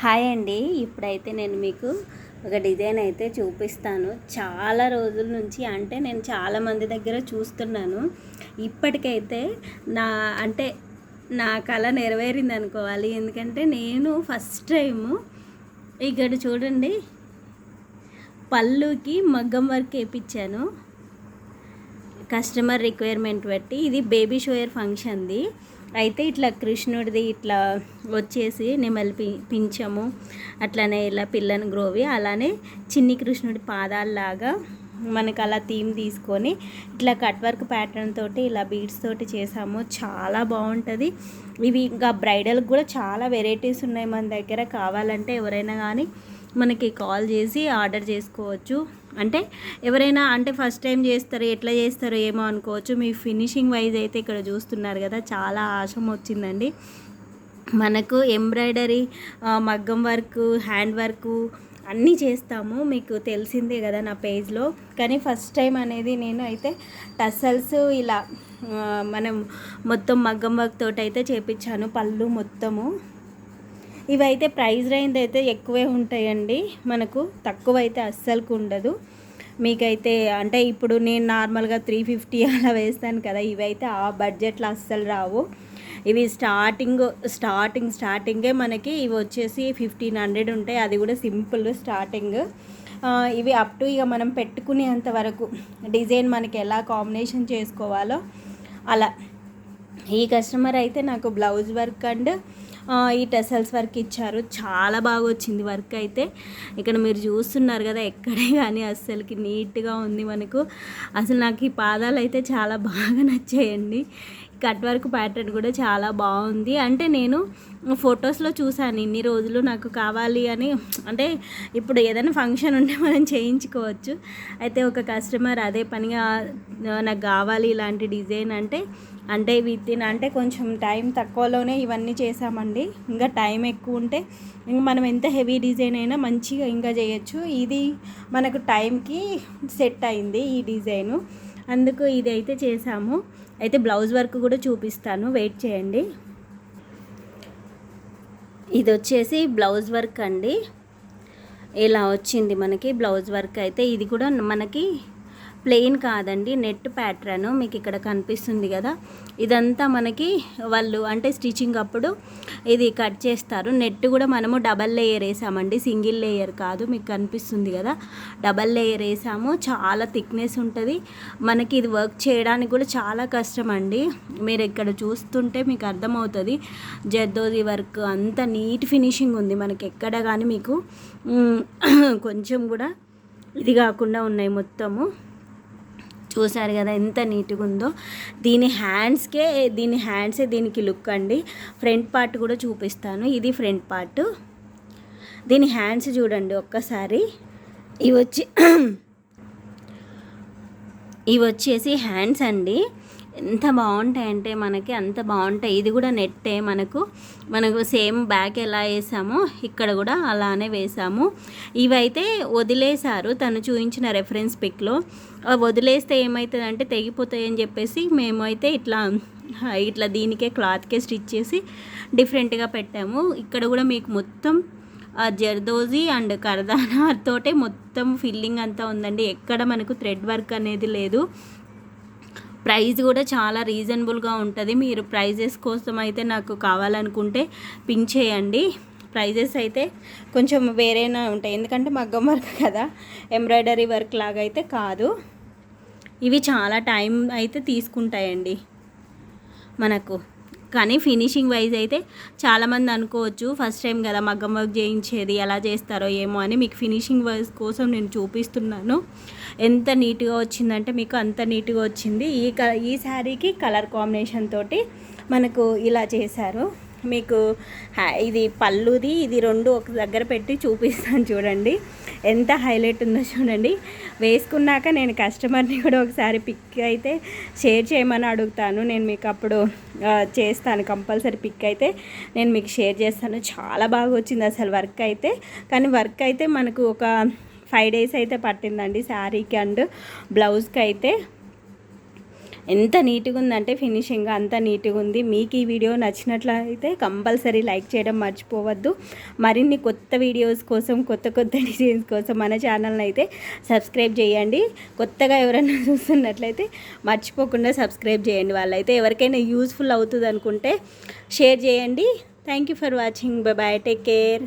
Hi అండి. ఇప్పుడైతే నేను మీకు ఒక డిజైన్ అయితే చూపిస్తాను. చాలా రోజుల నుంచి అంటే నేను చాలా మంది దగ్గర చూస్తున్నాను. ఇప్పటికైతే నా అంటే నా కళ నెరవేరింది అనుకోవాలి. ఎందుకంటే నేను ఫస్ట్ టైము ఇక్కడ చూడండి పళ్ళుకి మగ్గం వర్క్ వేయించాను. కస్టమర్ రిక్వైర్మెంట్ బట్టి ఇది బేబీ షోయర్ ఫంక్షన్ది. అయితే ఇట్లా కృష్ణుడిది ఇట్లా వచ్చేసి నెమలి పి పింఛము అట్లానే ఇలా పిల్లని గ్రోవి అలానే చిన్ని కృష్ణుడి పాదాలలాగా మనకు అలా థీమ్ తీసుకొని ఇట్లా కట్ వర్క్ ప్యాటర్న్ తోటి ఇలా బీడ్స్ తోటి చేసాము. చాలా బాగుంటుంది. ఇవి ఇంకా బ్రైడల్కి కూడా చాలా వెరైటీస్ ఉన్నాయి మన దగ్గర. కావాలంటే ఎవరైనా కానీ మనకి కాల్ చేసి ఆర్డర్ చేసుకోవచ్చు. అంటే ఎవరైనా అంటే ఫస్ట్ టైం చేస్తారు ఎట్లా చేస్తారో ఏమో అనుకోవచ్చు. మీ ఫినిషింగ్ వైజ్ అయితే ఇక్కడ చూస్తున్నారు కదా చాలా ఆశం వచ్చిందండి. మనకు ఎంబ్రాయిడరీ మగ్గం వర్క్ హ్యాండ్ వర్క్ అన్నీ చేస్తాము. మీకు తెలిసిందే కదా నా పేజ్లో. కానీ ఫస్ట్ టైం అనేది నేను అయితే టసల్స్ ఇలా మనం మొత్తం మగ్గం వర్క్ తోటి అయితే చేపించాను పళ్ళు మొత్తము. ఇవైతే ప్రైస్ రేంజ్ అయితే ఎక్కువే ఉంటాయండి. మనకు తక్కువ అయితే అస్సలుకు ఉండదు. మీకైతే అంటే ఇప్పుడు నేను నార్మల్గా త్రీ ఫిఫ్టీ అలా వేస్తాను కదా ఇవైతే ఆ బడ్జెట్లో అస్సలు రావు. ఇవి స్టార్టింగ్ స్టార్టింగ్ స్టార్టింగే మనకి ఇవి వచ్చేసి ఫిఫ్టీన్ హండ్రెడ్ ఉంటాయి. అది కూడా సింపుల్ స్టార్టింగ్. ఇవి అప్ టు ఇక మనం పెట్టుకునేంత వరకు డిజైన్ మనకి ఎలా కాంబినేషన్ చేసుకోవాలో అలా. ఈ కస్టమర్ అయితే నాకు బ్లౌజ్ వర్క్ అండ్ ఈ టెసల్స్ వర్క్ ఇచ్చారు. చాలా బాగా వచ్చింది వర్క్ అయితే. ఇక్కడ మీరు చూస్తున్నారు కదా ఎక్కడే కానీ అస్సలకి నీట్గా ఉంది మనకు. అసలు నాకు ఈ పాదాలు అయితే చాలా బాగా నచ్చాయండి. కట్ వర్క్ ప్యాటర్న్ కూడా చాలా బాగుంది. అంటే నేను ఫొటోస్లో చూశాను ఇన్ని రోజులు నాకు కావాలి అని. అంటే ఇప్పుడు ఏదైనా ఫంక్షన్ ఉంటే మనం చేయించుకోవచ్చు. అయితే ఒక కస్టమర్ అదే పనిగా నాకు కావాలి ఇలాంటి డిజైన్ అంటే అంటే విత్ ఇన్ అంటే కొంచెం టైం తక్కువలోనే ఇవన్నీ చేసామండి ఇంకా టైం ఎక్కువ ఉంటే ఇంకా మనం ఎంత హెవీ డిజైన్ అయినా మంచిగా ఇంకా చేయొచ్చు. ఇది మనకు టైంకి సెట్ అయింది ఈ డిజైను. అందుకు ఇది అయితే చేసాము అయితే బ్లౌజ్ వర్క్ కూడా చూపిస్తాను. వెయిట్ చేయండి. ఇది వచ్చేసి బ్లౌజ్ వర్క్ అండి. ఇలా వచ్చింది మనకి బ్లౌజ్ వర్క్ అయితే. ఇది కూడా మనకి ప్లెయిన్ కాదండి నెట్ ప్యాట్రన్ మీకు ఇక్కడ కనిపిస్తుంది కదా. ఇదంతా మనకి వాళ్ళు అంటే స్టిచ్చింగ్ అప్పుడు ఇది కట్ చేస్తారు. నెట్ కూడా మనము డబల్ లేయర్ వేసామండి సింగిల్ లేయర్ కాదు మీకు కనిపిస్తుంది కదా. డబల్ లేయర్ వేసాము చాలా థిక్నెస్ ఉంటుంది. మనకి ఇది వర్క్ చేయడానికి కూడా చాలా కష్టం అండి. మీరు ఇక్కడ చూస్తుంటే మీకు అర్థమవుతుంది. జర్దోజీ వర్క్ అంత నీట్ ఫినిషింగ్ ఉంది మనకి ఎక్కడ కానీ మీకు. కొంచెం కూడా ఇది కాకుండా ఉన్నాయి మొత్తము. చూసారు కదా ఎంత నీట్గా ఉందో. దీని హ్యాండ్స్కే దీని హ్యాండ్సే దీనికి లుక్ అండి. ఫ్రంట్ పార్ట్ కూడా చూపిస్తాను. ఇది ఫ్రంట్ పార్ట్. దీని హ్యాండ్స్ చూడండి ఒక్కసారి. ఇవి వచ్చి ఇవి వచ్చేసి హ్యాండ్స్ అండి. ఎంత బాగుంటాయంటే మనకి అంత బాగుంటాయి. ఇది కూడా నెట్టే మనకు. మనకు సేమ్ బ్యాక్ ఎలా వేసామో ఇక్కడ కూడా అలానే వేసాము. ఇవైతే వదిలేశారు తను చూపించిన రెఫరెన్స్ పిక్లో వదిలేస్తే ఏమవుతుందంటే తెగిపోతాయని చెప్పేసి మేమైతే ఇట్లా ఇట్లా దీనికే క్లాత్కే స్టిచ్ చేసి డిఫరెంట్గా పెట్టాము. ఇక్కడ కూడా మీకు మొత్తం జర్దోజీ అండ్ కరదానా తోటే మొత్తం ఫిల్లింగ్ అంతా ఉందండి. ఎక్కడ మనకు థ్రెడ్ వర్క్ అనేది లేదు. ప్రైస్ కూడా చాలా రీజనబుల్గా ఉంటుంది. మీరు ప్రైజెస్ కోసం అయితే నాకు కావాలనుకుంటే పింక్ చేయండి. ప్రైజెస్ అయితే కొంచెం వేరేనా ఉంటాయి. ఎందుకంటే మగ్గం వర్క్ కదా ఎంబ్రాయిడరీ వర్క్ లాగా అయితే కాదు. ఇవి చాలా టైం అయితే తీసుకుంటాయండి మనకు. కానీ ఫినిషింగ్ వైజ్ అయితే చాలామంది అనుకోవచ్చు ఫస్ట్ టైం కదా మగ్గం వర్క్ చేయించేది ఎలా చేస్తారో ఏమో అని మీకు ఫినిషింగ్ వైజ్ కోసం నేను చూపిస్తున్నాను. ఎంత నీట్గా వచ్చిందంటే మీకు అంత నీట్గా వచ్చింది. ఈ క ఈ శారీకి కలర్ కాంబినేషన్ తోటి మనకు ఇలా చేశారు. మీకు ఇది పళ్ళుది ఇది రెండు ఒక దగ్గర పెట్టి చూపిస్తాను చూడండి. ఎంత హైలైట్ ఉందో చూడండి. వేసుకున్నాక నేను కస్టమర్ని కూడా ఒకసారి పిక్ అయితే షేర్ చేయమని అడుగుతాను. నేను మీకు అప్పుడు చేస్తాను కంపల్సరీ పిక్ అయితే నేను మీకు షేర్ చేస్తాను. చాలా బాగా వచ్చింది అసలు వర్క్ అయితే. కానీ వర్క్ అయితే మనకు ఒక ఫైవ్ డేస్ అయితే పట్టిందండి శారీకి అండ్ బ్లౌజ్కి అయితే. ఎంత నీట్గా ఉందంటే ఫినిషింగ్ అంత నీట్గా ఉంది మీకు ఈ వీడియో నచ్చినట్లయితే కంపల్సరీ లైక్ చేయడం మర్చిపోవద్దు. మరిన్ని కొత్త వీడియోస్ కోసం కొత్త కొత్త డిజైన్స్ కోసం మన ఛానల్ని అయితే సబ్స్క్రైబ్ చేయండి. కొత్తగా ఎవరైనా చూస్తున్నట్లయితే మర్చిపోకుండా సబ్స్క్రైబ్ చేయండి. వాళ్ళైతే ఎవరికైనా యూస్ఫుల్ అవుతుంది అనుకుంటే షేర్ చేయండి. Thank you for watching. Bye. Take care.